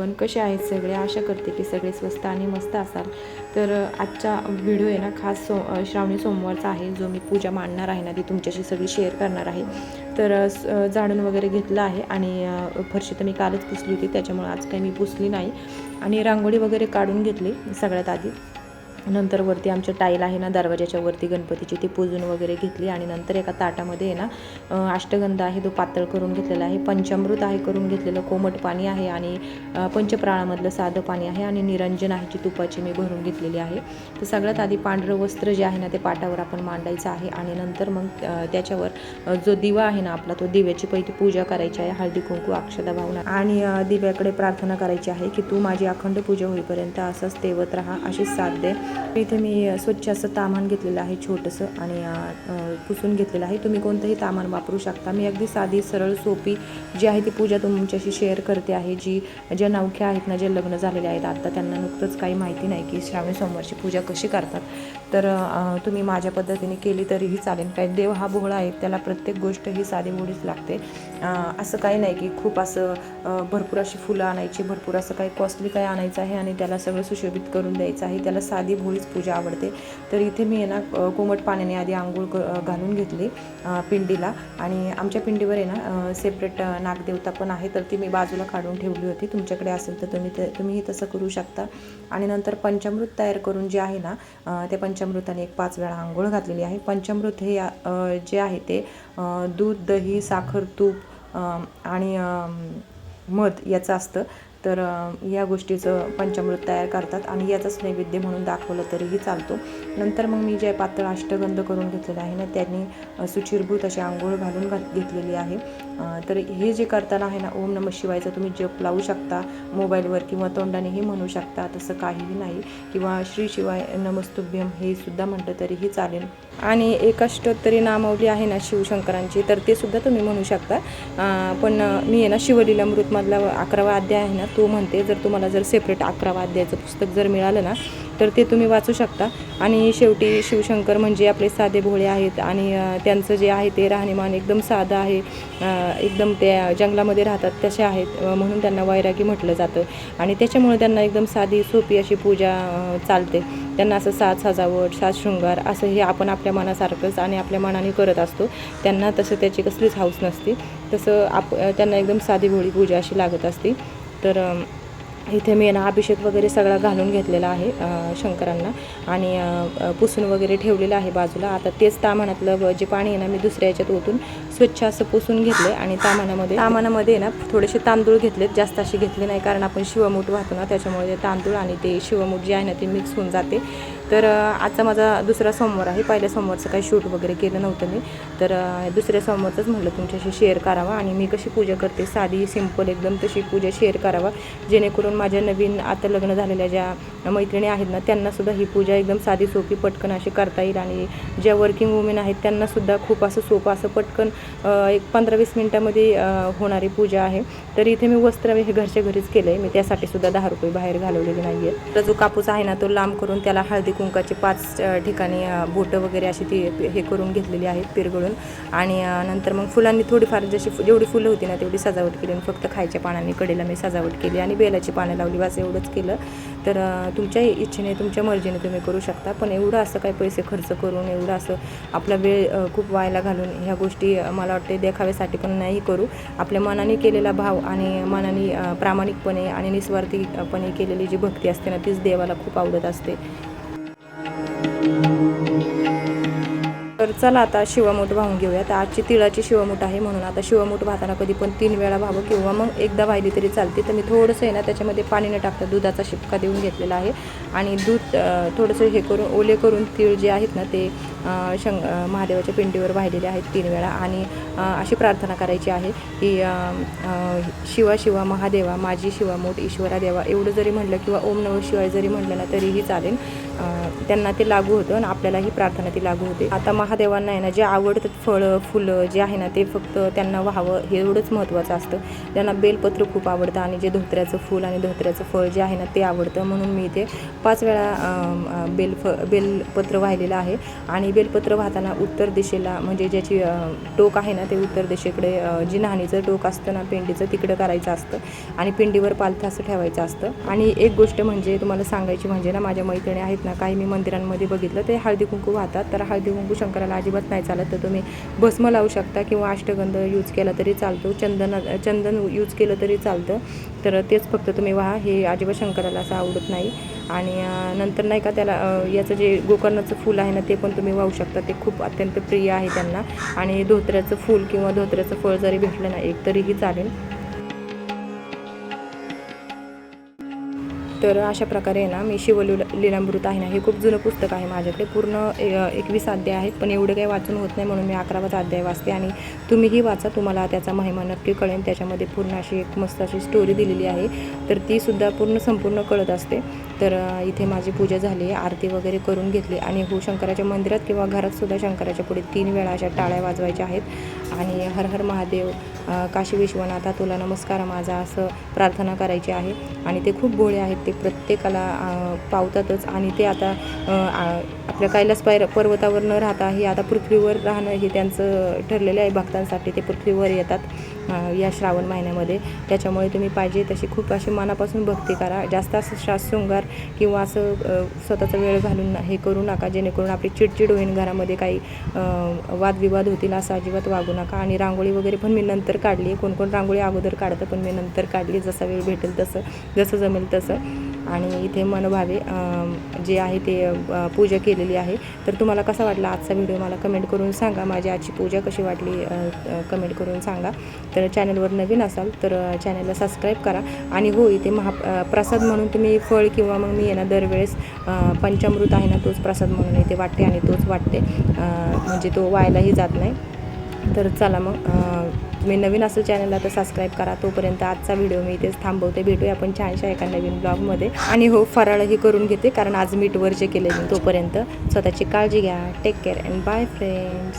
Everyone कसे आहेत सगळे? आशा करते की सगळे स्वस्त आणि मस्त असाल. तर आजचा व्हिडिओ आहे ना खास सो श्रावणी सोमवारचा आहे जो मी पूजा मांडणार आहे ना ती तुमच्याशी सगळी शेअर करणार आहे. तर जाणून स- वगैरे घेतलं आहे आणि फरशी तर मी कालच पुसली होती त्याच्यामुळे आज काही मी पुसली नाही. आणि रांगोळी वगैरे काढून घेतली सगळ्यात आधी. नंतर वरती आमचं टाईल आहे ना दरवाजाच्या वरती गणपतीची ती पूजून वगैरे घेतली आणि नंतर एका ताटामध्ये आहे ना अष्टगंध आहे तो पातळ करून घेतलेला आहे पंचामृत आहे करून घेतलेलं कोमट पाणी आहे आणि पंचप्राळामधलं पंचप्राणामधलं साधं पाणी आहे आणि निरंजन आहे जी तुपाची मी भरून घेतलेली आहे. तर सगळ्यात आधी पांढरं वस्त्र जे आहे ना ते पाटावर आपण मांडायचं आहे आणि नंतर मग त्याच्यावर जो दिवा आहे ना आपला तो दिव्याची पहिली पूजा करायची आहे हळदी कुंकू अक्षदा भावना आणि दिव्याकडे प्रार्थना करायची आहे की तू माझी अखंड पूजा होईपर्यंत असंच तेवत राहा अशीच साथ दे. इथे मी स्वच्छ असं तामान घेतलेलं आहे छोटंसं आणि पुसून घेतलेलं आहे. तुम्ही कोणतंही तामान वापरू शकता. मी अगदी साधी सरळ सोपी जी आहे ती पूजा तुमच्याशी शेअर करते आहे जी ज्या नवख्या आहेत ना जे लग्न झालेले आहेत आत्ता त्यांना नुकतंच काही माहिती नाही की श्रावणी सोमवारची पूजा कशी करतात. तर तुम्ही माझ्या पद्धतीने केली तरीही चालेल. काय देव हा भोळा आहे त्याला प्रत्येक गोष्ट ही साधी मोडीच लागते. असं काही नाही की खूप असं भरपूर अशी फुलं आणायची भरपूर असं काही कॉस्टली काही आणायचं आहे आणि त्याला सगळं सुशोभित करून द्यायचं आहे. त्याला साधी भोळीच पूजा आवडते. तर इथे मी आहे ना कोमट पाण्याने आधी आंघोळ क घालून घेतली पिंडीला. आणि आमच्या पिंडीवर आहे ना सेपरेट नागदेवता पण आहे. तर ती मी बाजूला काढून ठेवली होती. तुमच्याकडे असेल तर तुम्ही ते तुम्हीही तसं करू शकता. आणि नंतर पंचामृत तयार करून जे आहे ना ते त्या पंचामृताने एक पाच वेळा आंघोळ घातलेली आहे. पंचामृत हे जे आहे ते दूध दही साखर तूप आणि मध याचं असतं. तर या गोष्टीचं पंचामृत तयार करतात आणि याचाच नैवेद्य म्हणून दाखवलं तरीही चालतो. नंतर मग मी जे पातळ अष्टगंध करून घेतलेलं आहे ना त्यांनी सुचिरभूत अशी आंघोळ घालून घात घेतलेली आहे. तर हे जे करताना आहे ना ओम नम शिवायचं तुम्ही जप लावू शकता मोबाईलवर किंवा तोंडानेही म्हणू शकता तसं काहीही नाही. किंवा श्री शिवाय नमस्तुभ्यम हे सुद्धा म्हटलं तरीही चालेल. आणि एक अष्टोत्तरी नामावली आहे ना शिवशंकरांची तर ते सुद्धा तुम्ही म्हणू शकता. पण मी आहे ना शिवलीलामृतमधला अकरावा अध्याय आहे ना तू म्हणते जर तुम्हाला जर सेपरेट अकरा वाद्याचं पुस्तक जर मिळालं ना तर ते तुम्ही वाचू शकता. आणि शेवटी शिवशंकर म्हणजे आपले साधे भोळे आहेत आणि त्यांचं जे आहे ते राहणीमान एकदम साधं आहे. एकदम त्या जंगलामध्ये राहतात तसे आहेत म्हणून त्यांना वैरागी म्हटलं जातं. आणि त्याच्यामुळे त्यांना एकदम साधी सोपी अशी पूजा चालते. त्यांना असं साज सजावट साज शृंगार असं हे आपण आपल्या मनासारखंच आणि आपल्या मनाने करत असतो. त्यांना तसं त्याची कसलीच हाऊस नसते. तसं आप त्यांना एकदम साधी भोळी पूजा अशी लागत असते. तर इथे मी ना अभिषेक वगैरे सगळा घालून घेतलेला आहे शंकरांना. आणि पुसून वगैरे ठेवलेलं आहे बाजूला. आता तेच तामानातलं जे पाणी आहे ना मी दुसऱ्या याच्यात ओतून स्वच्छ असं पुसून घेतले आणि तामानामध्ये तामानामध्ये ना थोडेसे तांदूळ घेतलेत. जास्त असे घेतले नाही कारण आपण शिवमूठ वाहतो ना त्याच्यामुळे ते तांदूळ आणि ते शिवमूठ जे आहे ना ते मिक्स होऊन जाते. तर आजचा माझा दुसरा सोमवार आहे. पहिल्या सोमवारचं काही शूट वगैरे केलं नव्हतं मी. तर दुसऱ्या सोमवारचंच म्हटलं तुमच्याशी शेअर करावा आणि मी कशी पूजा करते साधी सिंपल एकदम तशी पूजा शेअर करावा. जेणेकरून माझ्या नवीन आता लग्न झालेल्या ज्या मैत्रिणी आहेत ना त्यांनासुद्धा ही पूजा एकदम साधी सोपी पटकन अशी करता येईल. आणि ज्या वर्किंग वुमेन आहेत त्यांनासुद्धा खूप असं सोपं असं पटकन एक पंधरा वीस मिनटामध्ये होणारी पूजा आहे. तर इथे मी वस्त्र हे घरच्या घरीच केलं आहे मी त्यासाठी सुद्धा दहा रुपये बाहेर घालवलेले नाही आहेत तर जो कापूस आहे ना तो लांब करून त्याला हळदी कुंकाचे पाच ठिकाणी बोटं वगैरे अशी ती हे करून घेतलेली आहेत पिरगळून. आणि नंतर मग फुलांनी थोडीफार जशी जेवढी फुलं होती ना तेवढी सजावट केली आणि फक्त खायच्या पानांनी कडेला मी सजावट केली आणि बेलाची पानं लावली. बस एवढंच केलं. तर तुमच्या इच्छेने तुमच्या मर्जीने तुम्ही करू शकता. पण एवढं असं काही पैसे खर्च करून एवढं असं आपला वेळ खूप वायाला घालून ह्या गोष्टी मला वाटते देखाव्यासाठी पण नाही करू. आपल्या मनाने केलेला भाव आणि मनाने प्रामाणिकपणे आणि निस्वार्थीपणे केलेली जी भक्ती असते ना तीच देवाला खूप आवडत असते. तर चला आता शिवमूठ वाहून घेऊया आजची तिळाची शिवमूठ आहे म्हणून आता शिवमूठ वाहताना कधी पण तीन वेळा व्हावं किंवा मग एकदा वाहिली तरी चालते. तर मी थोडंसं आहे ना त्याच्यामध्ये पाणी न टाकता दुधाचा शिपका देऊन घेतलेला आहे. आणि दूध थोडंसं हे करून ओले करून तीळ जे आहेत ना ते शंग महादेवाच्या पिंडीवर वाहिलेले आहेत तीन वेळा आणि अशी प्रार्थना करायची आहे की शिवा शिवा महादेवा माझी शिवामूठ ईश्वरा देवा एवढं जरी म्हटलं किंवा ओम नव शिवाय जरी म्हटलं ना तरीही चालेल. त्यांना ते लागू होतं आणि आपल्यालाही प्रार्थना ती लागू होते. आता महादेवांना आहे ना जे आवडतात फळं फुलं जे आहे ना ते फक्त त्यांना व्हावं हे एवढंच महत्त्वाचं असतं. त्यांना बेलपत्र खूप आवडतं आणि जे धोत्र्याचं फूल आणि धोत्र्याचं फळ जे आहे ना ते आवडतं म्हणून मी इथे पाच वेळा बेल फ बेलपत्र वाहिलेलं आहे. आणि आणि बेलपत्र वाहताना उत्तर दिशेला म्हणजे ज्याची टोक आहे ना ते उत्तर दिशेकडे जी न्हाणीचं टोक असतं ना पिंडीचं तिकडं करायचं असतं आणि पिंडीवर पालथं असं ठेवायचं असतं. आणि एक गोष्ट म्हणजे तुम्हाला सांगायची म्हणजे ना माझ्या मैत्रिणी आहेत ना काही मी मंदिरांमध्ये बघितलं ते हळदी कुंकू वाहतात. तर हळदी कुंकू शंकराला अजिबात नाही चालत तर तुम्ही भस्म लावू शकता किंवा अष्टगंध यूज केला तरी चालतो चंदन चंदन यूज केलं तरी चालतं. तर तेच फक्त तुम्ही वाहा हे अजिबात शंकराला असं आवडत नाही. आणि नंतर नाही का त्याला याचं जे गोकर्णाचं फूल आहे ना ते पण तुम्ही वाहू शकता. ते खूप अत्यंत प्रिय आहे त्यांना. आणि धोत्र्याचं फूल किंवा धोत्र्याचं फळ जरी भेटलं ना एक तरीही चालेल. तर अशा प्रकारे आहे ना मी शिवलु लीलामृत आहे ना हे खूप जुनं पुस्तक आहे माझ्याकडे. पूर्ण एकवीस अध्याय आहेत पण एवढे काही वाचून होत नाही म्हणून मी अकरावाच अध्याय वाचते आणि तुम्हीही वाचा तुम्हाला त्याचा महिमा नक्की कळेल. त्याच्यामध्ये पूर्ण अशी एक मस्त अशी स्टोरी दिलेली आहे. तर ती सुद्धा पूर्ण संपूर्ण कळत असते. तर इथे माझी पूजा झाली आहे आरती वगैरे करून घेतली आणि हो शंकराच्या मंदिरात किंवा घरात सुद्धा शंकराच्या पुढे तीन वेळा अशा टाळ्या वाजवायच्या आहेत. आणि हर हर महादेव काशी विश्वनाथा तुला नमस्कार माझा असं प्रार्थना करायची आहे. आणि ते खूप भोळे आहेत ते प्रत्येकाला पावतातच. आणि ते आता आपल्या कैलास पायर पर्वतावर न राहता हे आता पृथ्वीवर राहणं हे त्यांचं ठरलेलं आहे. भक्तांसाठी ते पृथ्वीवर येतात या श्रावण महिन्यामध्ये. त्याच्यामुळे तुम्ही पाहिजे तशी खूप अशी मनापासून भक्ती करा. जास्त असं श्वासशृंगार किंवा असं स्वतःचा वेळ घालून हे करू नका. जेणेकरून आपली चिडचिड होईल घरामध्ये काही वादविवाद होतील असं अजिबात वागू नका. आणि रांगोळी वगैरे पण मी नंतर काढली आहे रांगोळी अगोदर काढतं पण मी नंतर काढली जसा वेळ भेटेल तसं जसं जमेल तसं. आणि इथे मनभावे जे आहे ते पूजा केलेली आहे. तर तुम्हाला कसा वाटला आजचा व्हिडिओ मला कमेंट करून सांगा. माझी आजची पूजा कशी वाटली कमेंट करून सांगा. तर चॅनलवर नवीन असाल तर चॅनलला सबस्क्राईब करा. आणि हो इथे महा प्रसाद म्हणून तुम्ही फळ किंवा मग मी ना दरवेळेस पंचामृत आहे ना तोच प्रसाद म्हणून इथे वाटते आणि तोच वाटते. म्हणजे तो व्हायलाही जात नाही. तर चला मग तुम्ही नवीन असेल चॅनलला तर सबस्क्राईब करा. तोपर्यंत आजचा व्हिडिओ मी इथेच थांबवते. भेटूया आपण छानशा एका नवीन ब्लॉगमध्ये आणि हो फराळही करून घेते कारण आज मीठ वरचे केले मी तोपर्यंत. स्वतःची काळजी घ्या. Take care and bye friends